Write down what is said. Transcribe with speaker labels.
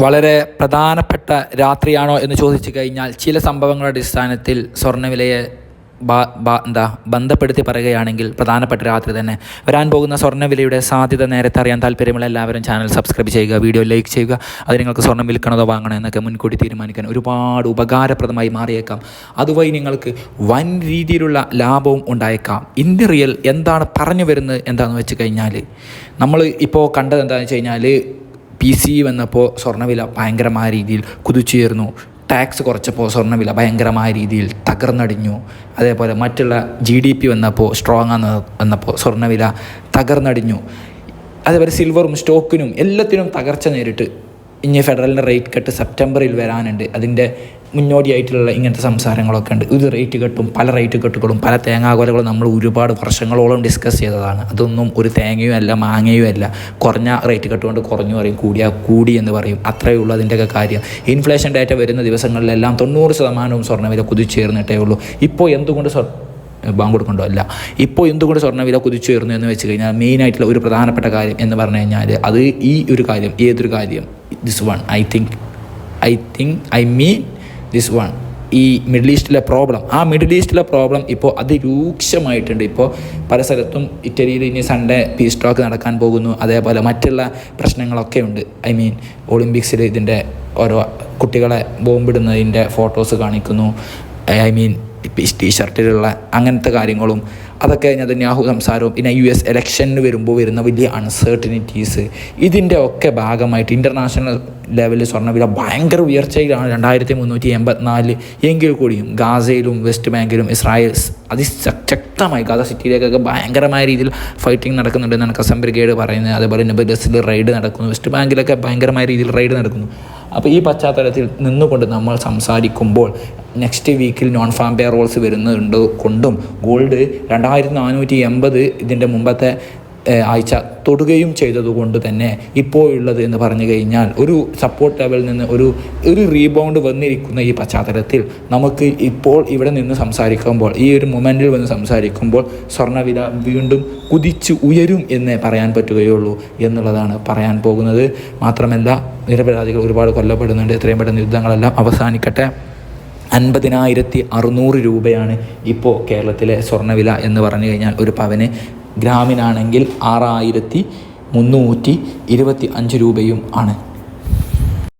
Speaker 1: വളരെ പ്രധാനപ്പെട്ട രാത്രിയാണോ എന്ന് ചോദിച്ചു കഴിഞ്ഞാൽ ചില സംഭവങ്ങളുടെ അടിസ്ഥാനത്തിൽ സ്വർണവിലയെ എന്താ ബന്ധപ്പെടുത്തി പറയുകയാണെങ്കിൽ പ്രധാനപ്പെട്ട രാത്രി തന്നെ. വരാൻ പോകുന്ന സ്വർണവിലയുടെ സാധ്യത നേരത്തെ അറിയാൻ താല്പര്യമുള്ള എല്ലാവരും ചാനൽ സബ്സ്ക്രൈബ് ചെയ്യുക വീഡിയോ ലൈക്ക് ചെയ്യുക. അത് നിങ്ങൾക്ക് സ്വർണം വിൽക്കണതോ വാങ്ങണോ എന്നൊക്കെ മുൻകൂട്ടി തീരുമാനിക്കാൻ ഒരുപാട് ഉപകാരപ്രദമായി മാറിയേക്കാം. അതുവഴി നിങ്ങൾക്ക് വൻ രീതിയിലുള്ള ലാഭവും ഉണ്ടായേക്കാം. ഇൻ റിയൽ എന്താണ് പറഞ്ഞു വരുന്നത് എന്താണെന്ന് വെച്ച് കഴിഞ്ഞാൽ നമ്മൾ ഇപ്പോൾ കണ്ടത് എന്താണെന്ന് വെച്ച് കഴിഞ്ഞാൽ പി സി വന്നപ്പോൾ സ്വർണവില ഭയങ്കരമായ രീതിയിൽ കുതിച്ചുയർന്നു. ടാക്സ് കുറച്ചപ്പോൾ സ്വർണവില ഭയങ്കരമായ രീതിയിൽ തകർന്നടിഞ്ഞു. അതേപോലെ മറ്റുള്ള ജി ഡി പി വന്നപ്പോൾ സ്ട്രോങ് ആന്ന് വന്നപ്പോൾ സ്വർണവില തകർന്നടിഞ്ഞു. അതേപോലെ സിൽവറും സ്റ്റോക്കിനും എല്ലാത്തിനും തകർച്ച നേരിട്ട്. ഇനി ഫെഡറലിന്റെ റേറ്റ് കട്ട് സെപ്റ്റംബറിൽ വരാനുണ്ട്. അതിന്റെ മുന്നോടിയായിട്ടുള്ള ഇങ്ങനത്തെ സംസാരങ്ങളൊക്കെ ഉണ്ട്. ഇത് റേറ്റ് കെട്ടും പല റേറ്റ് കെട്ടുകളും പല തേങ്ങാകൊലകളും നമ്മൾ ഒരുപാട് വർഷങ്ങളോളം ഡിസ്കസ് ചെയ്തതാണ്. അതൊന്നും ഒരു തേങ്ങയും അല്ല മാങ്ങയും അല്ല. കുറഞ്ഞ റേറ്റ് കെട്ടുകൊണ്ട് കുറഞ്ഞു പറയും കൂടിയാ കൂടി എന്ന് പറയും. അത്രയേ ഉള്ളൂ അതിന്റെയൊക്കെ കാര്യം. ഇൻഫ്ലേഷൻ ഡാറ്റ വരുന്ന ദിവസങ്ങളിലെല്ലാം തൊണ്ണൂറ് ശതമാനവും സ്വർണവില കുതിച്ചേർന്നിട്ടേ ഉള്ളൂ. ഇപ്പോൾ എന്തുകൊണ്ട് ബാങ്ക് കൊടുക്കണ്ടോ? അല്ല. ഇപ്പോൾ എന്തുകൊണ്ട് സ്വർണവില കുതിച്ചുയർന്നു എന്ന് വെച്ച് കഴിഞ്ഞാൽ മെയിനായിട്ടുള്ള ഒരു പ്രധാനപ്പെട്ട കാര്യം എന്ന് പറഞ്ഞു കഴിഞ്ഞാൽ അത് ഈ ഒരു കാര്യം ഏതൊരു കാര്യം? This one I think I think I mean this one ഈ മിഡിൽ ഈസ്റ്റിലെ പ്രോബ്ലം ആ മിഡിൽ ഈസ്റ്റിലെ പ്രോബ്ലം ഇപ്പോൾ അതിരൂക്ഷമായിട്ടുണ്ട്. ഇപ്പോൾ പല സ്ഥലത്തും ഇറ്റലിയിൽ ഇനി സൺഡേ പീസ് ടോക്ക് നടക്കാൻ പോകുന്നു. അതേപോലെ മറ്റുള്ള പ്രശ്നങ്ങളൊക്കെ ഉണ്ട്. ഐ മീൻ ഒളിമ്പിക്സിൽ ഇതിന്റെ ഓരോ കുട്ടികളെ ബോംബിടുന്നതിന്റെ ഫോട്ടോസ് കാണിക്കുന്നു. ഐ മീൻ ടീഷർട്ടിലുള്ള അങ്ങനത്തെ കാര്യങ്ങളും അതൊക്കെ നെതന്യാഹു സംസാരവും. പിന്നെ യു എസ് എലക്ഷന് വരുമ്പോൾ വരുന്ന വലിയ അൺസർട്ടനിറ്റീസ് ഇതിന്റെ ഒക്കെ ഭാഗമായിട്ട് ഇന്റർനാഷണൽ ലെവലിൽ സ്വർണവില ഭയങ്കര ഉയർച്ചയിലാണ്. രണ്ടായിരത്തി മുന്നൂറ്റി എൺപത്തിനാല് എങ്കിൽ കൂടിയും ഗാസയിലും വെസ്റ്റ് ബാങ്കിലും ഇസ്രായേൽ അതിശക്തമായി ഗാസ സിറ്റിയിലേക്കൊക്കെ ഭയങ്കരമായ രീതിയിൽ ഫൈറ്റിംഗ് നടക്കുന്നുണ്ടെന്നാണ് കസം ബ്രിഗേഡ് പറയുന്നത്. അതേപോലെ നെബലസിൽ റൈഡ് നടക്കുന്നു. വെസ്റ്റ് ബാങ്കിലൊക്കെ ഭയങ്കരമായ രീതിയിൽ റൈഡ് നടക്കുന്നു. അപ്പോൾ ഈ പശ്ചാത്തലത്തിൽ നിന്നുകൊണ്ട് നമ്മൾ സംസാരിക്കുമ്പോൾ നെക്സ്റ്റ് വീക്കിൽ നോൺ ഫാം പേ റോൾസ് വരുന്നുണ്ട് കൊണ്ടും ഗോൾഡ് രണ്ടായിരത്തി നാനൂറ്റി എൺപത് ഇതിന്റെ മുമ്പത്തെ ആഴ്ച തൊടുകയും ചെയ്തതുകൊണ്ട് തന്നെ ഇപ്പോൾ ഉള്ളത് എന്ന് പറഞ്ഞു കഴിഞ്ഞാൽ ഒരു സപ്പോർട്ട് ലെവലിൽ നിന്ന് ഒരു ഒരു റീബൗണ്ട് വന്നിരിക്കുന്ന ഈ പശ്ചാത്തലത്തിൽ നമുക്ക് ഇപ്പോൾ ഇവിടെ നിന്ന് സംസാരിക്കുമ്പോൾ ഈ ഒരു മൊമെന്റിൽ വന്ന് സംസാരിക്കുമ്പോൾ സ്വർണവില വീണ്ടും കുതിച്ച് ഉയരും എന്നേ പറയാൻ പറ്റുകയുള്ളൂ എന്നുള്ളതാണ് പറയാൻ പോകുന്നത്. മാത്രമല്ല നിരപരാധികൾ ഒരുപാട് കൊല്ലപ്പെടുന്നുണ്ട്. എത്രയും പെട്ടെന്ന് യുദ്ധങ്ങളെല്ലാം അവസാനിക്കട്ടെ. അൻപതിനായിരത്തി അറുന്നൂറ് രൂപയാണ് ഇപ്പോൾ കേരളത്തിലെ സ്വർണവില എന്ന് പറഞ്ഞു കഴിഞ്ഞാൽ ഒരു പവന്. ഗ്രാമിനാണെങ്കിൽ ആറായിരത്തി മുന്നൂറ്റി ഇരുപത്തി അഞ്ച് രൂപയും ആണ്.